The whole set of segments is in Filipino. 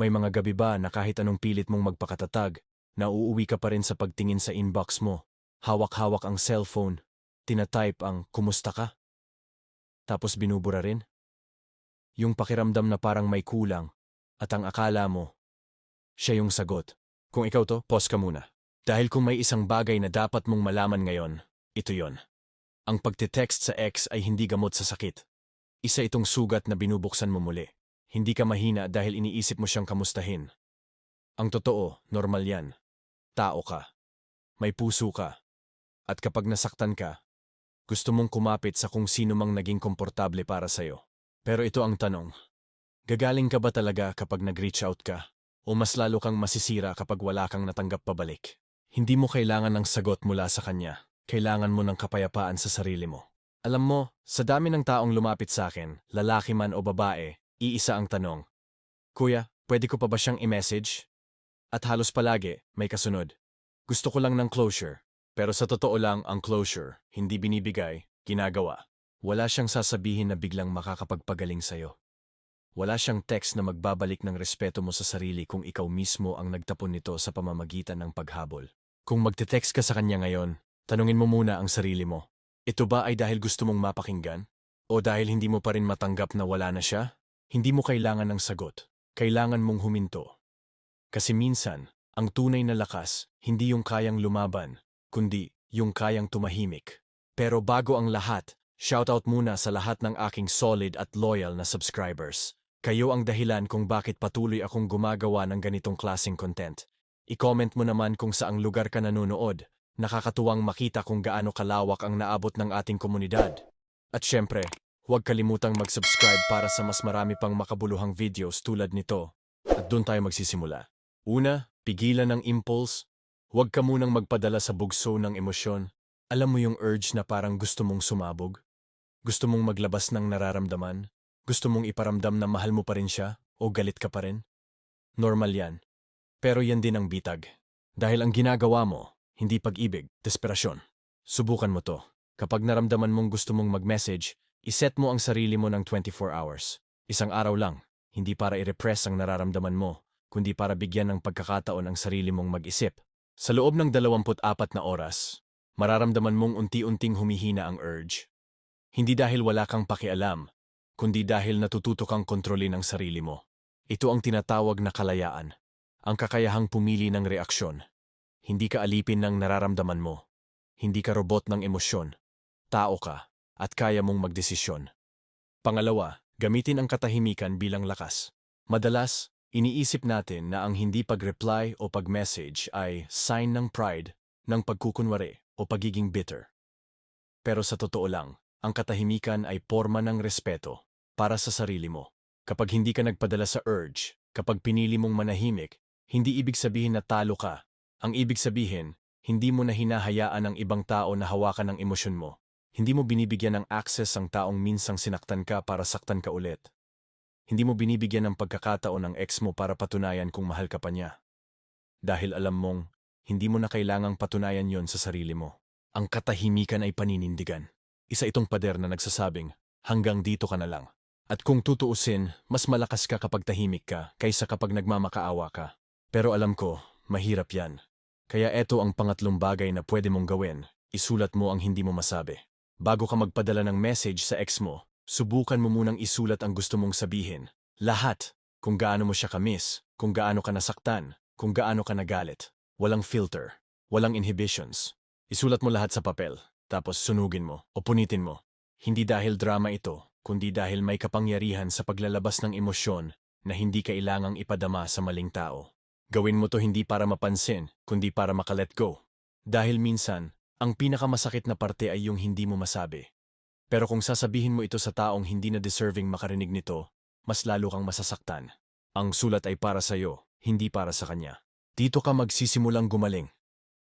May mga gabi ba na kahit anong pilit mong magpakatatag, nauuwi ka pa rin sa pagtingin sa inbox mo, hawak-hawak ang cellphone, tinatype ang kumusta ka? Tapos binubura rin? Yung pakiramdam na parang may kulang at ang akala mo, siya yung sagot. Kung ikaw to, pause ka muna. Dahil kung may isang bagay na dapat mong malaman ngayon, ito yon. Ang pagte-text sa ex ay hindi gamot sa sakit. Isa itong sugat na binubuksan mo muli. Hindi ka mahina dahil iniisip mo siyang kamustahin. Ang totoo, normal yan. Tao ka. May puso ka. At kapag nasaktan ka, gusto mong kumapit sa kung sino mang naging komportable para sa'yo. Pero ito ang tanong. Gagaling ka ba talaga kapag nag-reach out ka? O mas lalo kang masisira kapag wala kang natanggap pabalik? Hindi mo kailangan ng sagot mula sa kanya. Kailangan mo ng kapayapaan sa sarili mo. Alam mo, sa dami ng taong lumapit sa akin, lalaki man o babae, iisa ang tanong. Kuya, pwede ko pa ba siyang i-message? At halos palagi, may kasunod. Gusto ko lang ng closure. Pero sa totoo lang, ang closure, hindi binibigay, ginagawa. Wala siyang sasabihin na biglang makakapagpagaling sa'yo. Wala siyang text na magbabalik ng respeto mo sa sarili kung ikaw mismo ang nagtapon nito sa pamamagitan ng paghabol. Kung magte-text ka sa kanya ngayon, tanungin mo muna ang sarili mo. Ito ba ay dahil gusto mong mapakinggan? O dahil hindi mo pa rin matanggap na wala na siya? Hindi mo kailangan ng sagot. Kailangan mong huminto. Kasi minsan, ang tunay na lakas, hindi yung kayang lumaban, kundi yung kayang tumahimik. Pero bago ang lahat, shoutout muna sa lahat ng aking solid at loyal na subscribers. Kayo ang dahilan kung bakit patuloy akong gumagawa ng ganitong klaseng content. I-comment mo naman kung saang lugar ka nanonood. Nakakatuwang makita kung gaano kalawak ang naabot ng ating komunidad. At syempre, huwag kalimutang mag-subscribe para sa mas marami pang makabuluhang videos tulad nito. At doon tayo magsisimula. Una, pigilan ng impulse. Huwag ka munang magpadala sa bugso ng emosyon. Alam mo yung urge na parang gusto mong sumabog? Gusto mong maglabas ng nararamdaman? Gusto mong iparamdam na mahal mo pa rin siya o galit ka pa rin? Normal yan. Pero yan din ang bitag. Dahil ang ginagawa mo, hindi pag-ibig, desperasyon. Subukan mo to. Kapag naramdaman mong gusto mong mag-message, iset mo ang sarili mo ng 24 hours. Isang araw lang, hindi para i-repress ang nararamdaman mo, kundi para bigyan ng pagkakataon ang sarili mong mag-isip. Sa loob ng 24 na oras, mararamdaman mong unti-unting humihina ang urge. Hindi dahil wala kang pakialam, kundi dahil natututo kang kontrolin ang sarili mo. Ito ang tinatawag na kalayaan, ang kakayahang pumili ng reaksyon. Hindi ka alipin ng nararamdaman mo. Hindi ka robot ng emosyon. Tao ka, at kaya mong magdesisyon. Pangalawa, gamitin ang katahimikan bilang lakas. Madalas, iniisip natin na ang hindi pag-reply o pag-message ay sign ng pride, ng pagkukunwari o pagiging bitter. Pero sa totoo lang, ang katahimikan ay forma ng respeto para sa sarili mo. Kapag hindi ka nagpadala sa urge, kapag pinili mong manahimik, hindi ibig sabihin na talo ka. Ang ibig sabihin, hindi mo na hinahayaan ang ibang tao na hawakan ng emosyon mo. Hindi mo binibigyan ng access ang taong minsang sinaktan ka para saktan ka ulit. Hindi mo binibigyan ng pagkakataon ng ex mo para patunayan kung mahal ka pa niya. Dahil alam mong, hindi mo na kailangang patunayan yon sa sarili mo. Ang katahimikan ay paninindigan. Isa itong pader na nagsasabing, hanggang dito ka na lang. At kung tutuusin, mas malakas ka kapag tahimik ka kaysa kapag nagmamakaawa ka. Pero alam ko, mahirap yan. Kaya eto ang pangatlong bagay na pwede mong gawin, isulat mo ang hindi mo masabi. Bago ka magpadala ng message sa ex mo, subukan mo munang isulat ang gusto mong sabihin. Lahat. Kung gaano mo siya kamiss, kung gaano ka nasaktan, kung gaano ka nagalit. Walang filter. Walang inhibitions. Isulat mo lahat sa papel, tapos sunugin mo o punitin mo. Hindi dahil drama ito, kundi dahil may kapangyarihan sa paglalabas ng emosyon na hindi kailangang ipadama sa maling tao. Gawin mo to hindi para mapansin, kundi para makalet go. Dahil minsan, ang pinakamasakit na parte ay yung hindi mo masabi. Pero kung sasabihin mo ito sa taong hindi na deserving makarinig nito, mas lalo kang masasaktan. Ang sulat ay para sa'yo, hindi para sa kanya. Dito ka magsisimulang gumaling.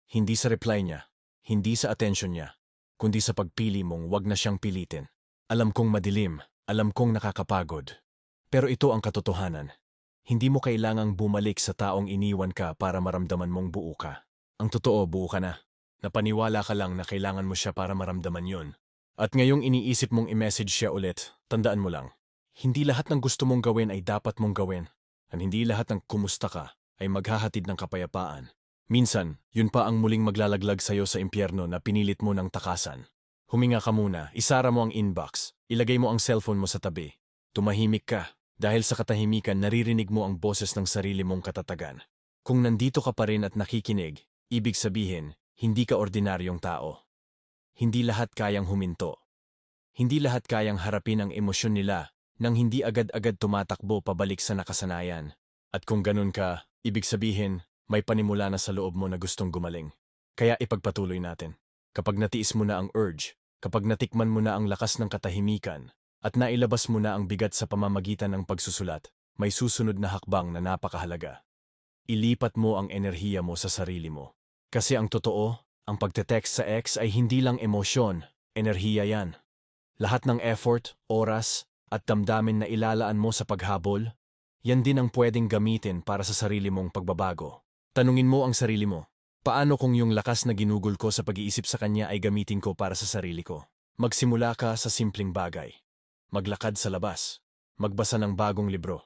Hindi sa reply niya, hindi sa attention niya, kundi sa pagpili mong wag na siyang pilitin. Alam kong madilim, alam kong nakakapagod. Pero ito ang katotohanan. Hindi mo kailangang bumalik sa taong iniwan ka para maramdaman mong buo ka. Ang totoo, buo ka na. Napaniwala ka lang na kailangan mo siya para maramdaman yon. At ngayong iniisip mong i-message siya ulit, tandaan mo lang, hindi lahat ng gusto mong gawin ay dapat mong gawin. At hindi lahat ng kumusta ka ay maghahatid ng kapayapaan. Minsan, yun pa ang muling maglalaglag sa'yo sa impyerno na pinilit mo ng takasan. Huminga ka muna, isara mo ang inbox, ilagay mo ang cellphone mo sa tabi. Tumahimik ka, dahil sa katahimikan naririnig mo ang boses ng sarili mong katatagan. Kung nandito ka pa rin at nakikinig, ibig sabihin, hindi ka ordinaryong tao. Hindi lahat kayang huminto. Hindi lahat kayang harapin ang emosyon nila nang hindi agad-agad tumatakbo pabalik sa nakasanayan. At kung ganun ka, ibig sabihin, may panimula na sa loob mo na gustong gumaling. Kaya ipagpatuloy natin. Kapag natiis mo na ang urge, kapag natikman mo na ang lakas ng katahimikan, at nailabas mo na ang bigat sa pamamagitan ng pagsusulat, may susunod na hakbang na napakahalaga. Ilipat mo ang enerhiya mo sa sarili mo. Kasi ang totoo, ang pagte-text sa ex ay hindi lang emosyon, enerhiya yan. Lahat ng effort, oras, at damdamin na ilalaan mo sa paghabol, yan din ang pwedeng gamitin para sa sarili mong pagbabago. Tanungin mo ang sarili mo, paano kung yung lakas na ginugol ko sa pag-iisip sa kanya ay gamitin ko para sa sarili ko? Magsimula ka sa simpleng bagay. Maglakad sa labas. Magbasa ng bagong libro.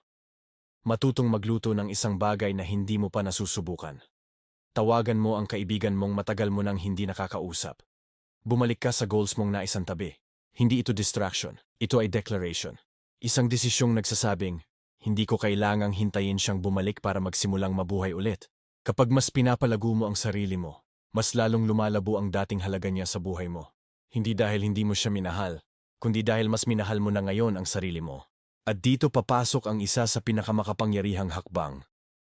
Matutong magluto ng isang bagay na hindi mo pa nasusubukan. Tawagan mo ang kaibigan mong matagal mo nang hindi nakakausap. Bumalik ka sa goals mong naisantabi. Hindi ito distraction, ito ay declaration. Isang desisyong nagsasabing, hindi ko kailangang hintayin siyang bumalik para magsimulang mabuhay ulit. Kapag mas pinapalago mo ang sarili mo, mas lalong lumalabo ang dating halaga niya sa buhay mo. Hindi dahil hindi mo siya minahal, kundi dahil mas minahal mo na ngayon ang sarili mo. At dito papasok ang isa sa pinakamakapangyarihang hakbang,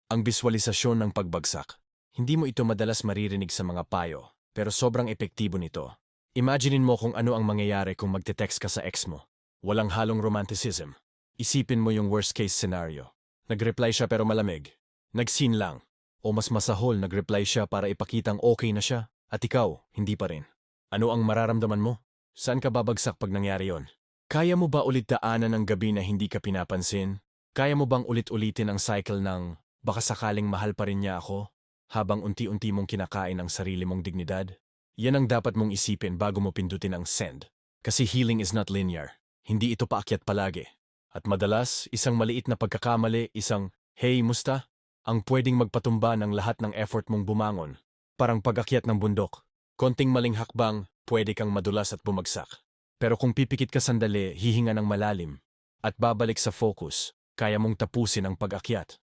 ang biswalisasyon ng pagbagsak. Hindi mo ito madalas maririnig sa mga payo, pero sobrang epektibo nito. Imaginein mo kung ano ang mangyayari kung magte-text ka sa ex mo. Walang halong romanticism. Isipin mo yung worst case scenario. Nag-reply siya pero malamig. Nag-scene lang. O mas masahol nag-reply siya para ipakitang okay na siya, at ikaw, hindi pa rin. Ano ang mararamdaman mo? Saan ka babagsak pag nangyari yon? Kaya mo ba ulit daanan ng gabi na hindi ka pinapansin? Kaya mo bang ulit-ulitin ang cycle ng baka sakaling mahal pa rin niya ako habang unti-unti mong kinakain ang sarili mong dignidad? Yan ang dapat mong isipin bago mo pindutin ang send. Kasi healing is not linear. Hindi ito paakyat palagi. At madalas, isang maliit na pagkakamali, isang, Hey, musta? Ang pwedeng magpatumba ng lahat ng effort mong bumangon. Parang pagakyat ng bundok. Konting maling hakbang, pwede kang madulas at bumagsak. Pero kung pipikit ka sandali, hihinga ng malalim. At babalik sa focus, kaya mong tapusin ang pag-akyat.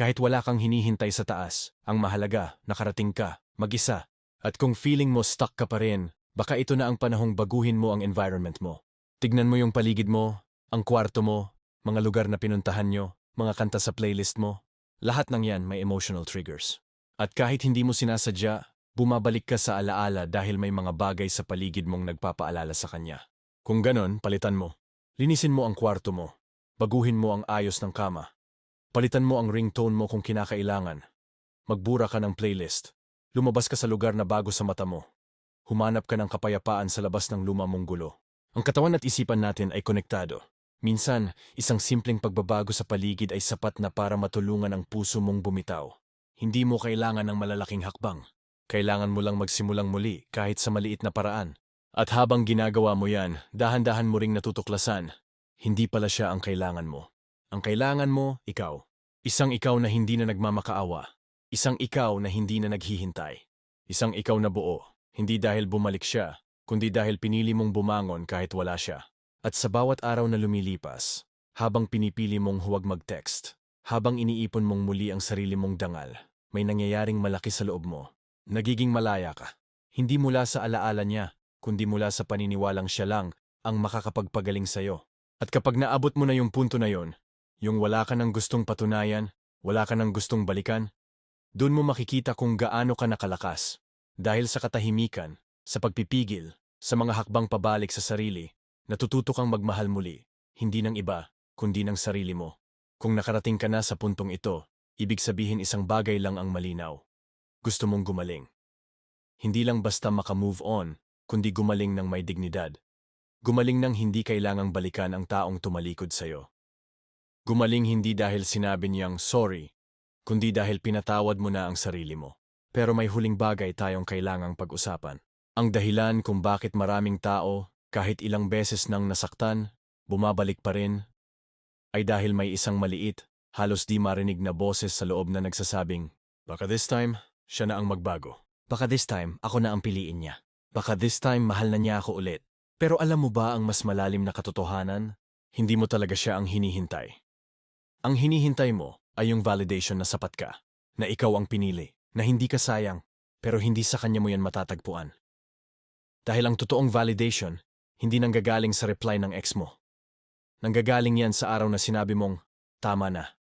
Kahit wala kang hinihintay sa taas, ang mahalaga, nakarating ka, mag-isa. At kung feeling mo stuck ka pa rin, baka ito na ang panahong baguhin mo ang environment mo. Tignan mo yung paligid mo, ang kwarto mo, mga lugar na pinuntahan nyo, mga kanta sa playlist mo. Lahat ng yan may emotional triggers. At kahit hindi mo sinasadya, bumabalik ka sa alaala dahil may mga bagay sa paligid mong nagpapaalala sa kanya. Kung ganon, palitan mo. Linisin mo ang kwarto mo. Baguhin mo ang ayos ng kama. Palitan mo ang ringtone mo kung kinakailangan. Magbura ka ng playlist. Lumabas ka sa lugar na bago sa mata mo. Humanap ka ng kapayapaan sa labas ng luma mong gulo. Ang katawan at isipan natin ay konektado. Minsan, isang simpleng pagbabago sa paligid ay sapat na para matulungan ang puso mong bumitaw. Hindi mo kailangan ng malalaking hakbang. Kailangan mo lang magsimulang muli kahit sa maliit na paraan. At habang ginagawa mo yan, dahan-dahan mo ring natutuklasan, hindi pala siya ang kailangan mo. Ang kailangan mo, ikaw. Isang ikaw na hindi na nagmamakaawa. Isang ikaw na hindi na naghihintay. Isang ikaw na buo, hindi dahil bumalik siya, kundi dahil pinili mong bumangon kahit wala siya. At sa bawat araw na lumilipas, habang pinipili mong huwag mag-text, habang iniipon mong muli ang sarili mong dangal, may nangyayaring malaki sa loob mo. Nagiging malaya ka. Hindi mula sa alaala niya, kundi mula sa paniniwalang siya lang ang makakapagpagaling sa'yo. At kapag naabot mo na yung punto na yon, yung wala ka ng gustong patunayan, wala ka ng gustong balikan, doon mo makikita kung gaano ka nakalakas. Dahil sa katahimikan, sa pagpipigil, sa mga hakbang pabalik sa sarili, natututo kang magmahal muli, hindi ng iba, kundi ng sarili mo. Kung nakarating ka na sa puntong ito, ibig sabihin isang bagay lang ang malinaw. Gusto mong gumaling. Hindi lang basta makamove on, kundi gumaling ng may dignidad. Gumaling ng hindi kailangang balikan ang taong tumalikod sa'yo. Gumaling hindi dahil sinabi niyang sorry, kundi dahil pinatawad mo na ang sarili mo. Pero may huling bagay tayong kailangang pag-usapan. Ang dahilan kung bakit maraming tao, kahit ilang beses nang nasaktan, bumabalik pa rin, ay dahil may isang maliit, Halos di marinig na boses sa loob na nagsasabing, Baka this time, siya na ang magbago. Baka this time, ako na ang piliin niya. Baka this time, mahal na niya ako ulit. Pero alam mo ba ang mas malalim na katotohanan? Hindi mo talaga siya ang hinihintay. Ang hinihintay mo ay yung validation na sapat ka, na ikaw ang pinili, na hindi ka sayang, pero hindi sa kanya mo yan matatagpuan. Dahil ang totoong validation, hindi nanggagaling sa reply ng ex mo. Nanggagaling yan sa araw na sinabi mong, tama na.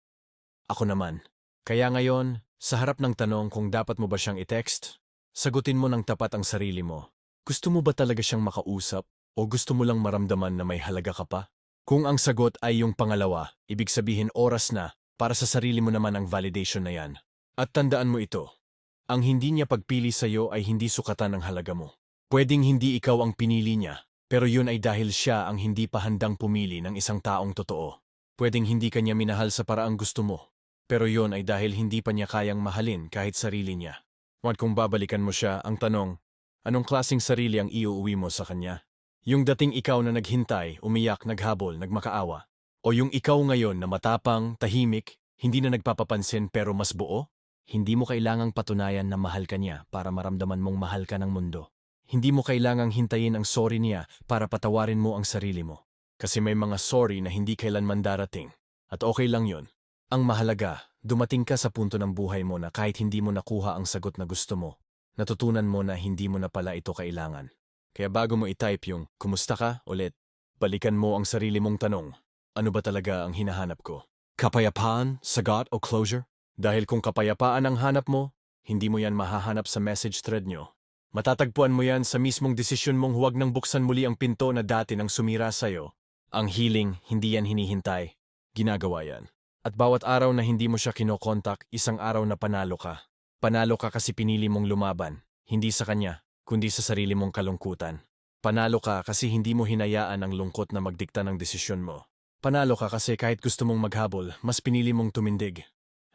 Ako naman. Kaya ngayon, sa harap ng tanong kung dapat mo ba siyang i-text, sagutin mo ng tapat ang sarili mo. Gusto mo ba talaga siyang makausap o gusto mo lang maramdaman na may halaga ka pa? Kung ang sagot ay yung pangalawa, ibig sabihin oras na para sa sarili mo naman ang validation na yan. At tandaan mo ito, ang hindi niya pagpili sa iyo ay hindi sukatan ng halaga mo. Pwedeng hindi ikaw ang pinili niya, pero yun ay dahil siya ang hindi pa handang pumili ng isang taong totoo. Pwedeng hindi kanya minahal sa paraang gusto mo, pero yun ay dahil hindi pa niya kayang mahalin kahit sarili niya. At kung babalikan mo siya, ang tanong, anong klasing sarili ang iuuwi mo sa kanya? Yung dating ikaw na naghintay, umiyak, naghabol, nagmakaawa? O yung ikaw ngayon na matapang, tahimik, hindi na nagpapapansin pero mas buo? Hindi mo kailangang patunayan na mahal ka niya para maramdaman mong mahal ka ng mundo. Hindi mo kailangang hintayin ang sorry niya para patawarin mo ang sarili mo. Kasi may mga sorry na hindi kailanman darating. At okay lang yon. Ang mahalaga, dumating ka sa punto ng buhay mo na kahit hindi mo nakuha ang sagot na gusto mo, natutunan mo na hindi mo na pala ito kailangan. Kaya bago mo i-type yung, kumusta ka, ulit, balikan mo ang sarili mong tanong, ano ba talaga ang hinahanap ko? Kapayapaan, sagot o closure? Dahil kung kapayapaan ang hanap mo, hindi mo yan mahahanap sa message thread nyo. Matatagpuan mo yan sa mismong desisyon mong huwag nang buksan muli ang pinto na dati nang sumira sa'yo. Ang healing, hindi yan hinihintay. Ginagawa yan. At bawat araw na hindi mo siya kinokontak, isang araw na panalo ka. Panalo ka kasi pinili mong lumaban, hindi sa kanya, kundi sa sarili mong kalungkutan. Panalo ka kasi hindi mo hinayaan ang lungkot na magdikta ng desisyon mo. Panalo ka kasi kahit gusto mong maghabol, mas pinili mong tumindig.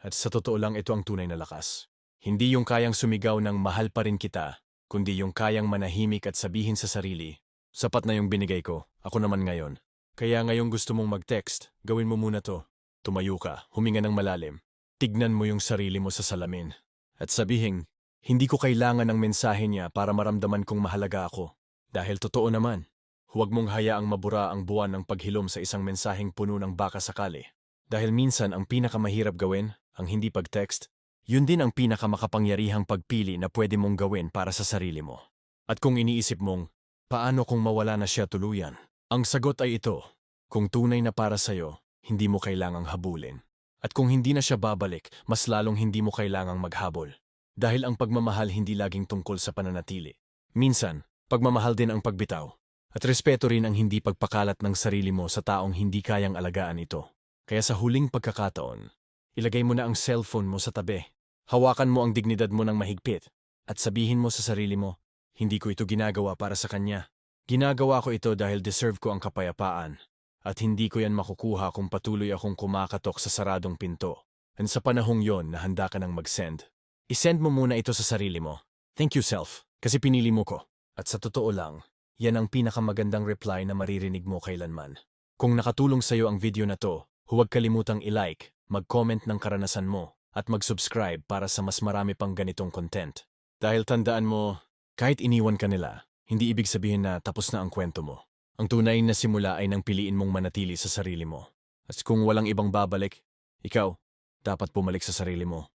At sa totoo lang ito ang tunay na lakas. Hindi yung kayang sumigaw ng mahal pa rin kita, kundi yung kayang manahimik at sabihin sa sarili, sapat na yung binigay ko, ako naman ngayon. Kaya ngayong gusto mong mag-text, gawin mo muna to. Tumayo ka, huminga ng malalim. Tignan mo yung sarili mo sa salamin. At sabihin, hindi ko kailangan ng mensahe niya para maramdaman kong mahalaga ako. Dahil totoo naman, huwag mong hayaang mabura ang buwan ng paghilom sa isang mensaheng puno ng baka sakali. Dahil minsan ang pinakamahirap gawin, ang hindi pag-text, yun din ang pinakamakapangyarihang pagpili na pwede mong gawin para sa sarili mo. At kung iniisip mong, paano kung mawala na siya tuluyan? Ang sagot ay ito, kung tunay na para sa'yo, hindi mo kailangang habulin. At kung hindi na siya babalik, mas lalong hindi mo kailangang maghabol. Dahil ang pagmamahal hindi laging tungkol sa pananatili. Minsan, pagmamahal din ang pagbitaw. At respeto rin ang hindi pagpakalat ng sarili mo sa taong hindi kayang alagaan ito. Kaya sa huling pagkakataon, ilagay mo na ang cellphone mo sa tabi. Hawakan mo ang dignidad mo ng mahigpit. At sabihin mo sa sarili mo, hindi ko ito ginagawa para sa kanya. Ginagawa ko ito dahil deserve ko ang kapayapaan. At hindi ko yan makukuha kung patuloy akong kumakatok sa saradong pinto. And sa panahong yon na handa ka nang mag-send. I-send mo muna ito sa sarili mo. Thank you self, kasi pinili mo ko. At sa totoo lang, yan ang pinakamagandang reply na maririnig mo kailanman. Kung nakatulong sa'yo ang video na to, huwag kalimutang i-like, mag-comment ng karanasan mo, at mag-subscribe para sa mas marami pang ganitong content. Dahil tandaan mo, kahit iniwan ka nila, hindi ibig sabihin na tapos na ang kwento mo. Ang tunay na simula ay nang piliin mong manatili sa sarili mo. At kung walang ibang babalik, ikaw, dapat pumalik sa sarili mo.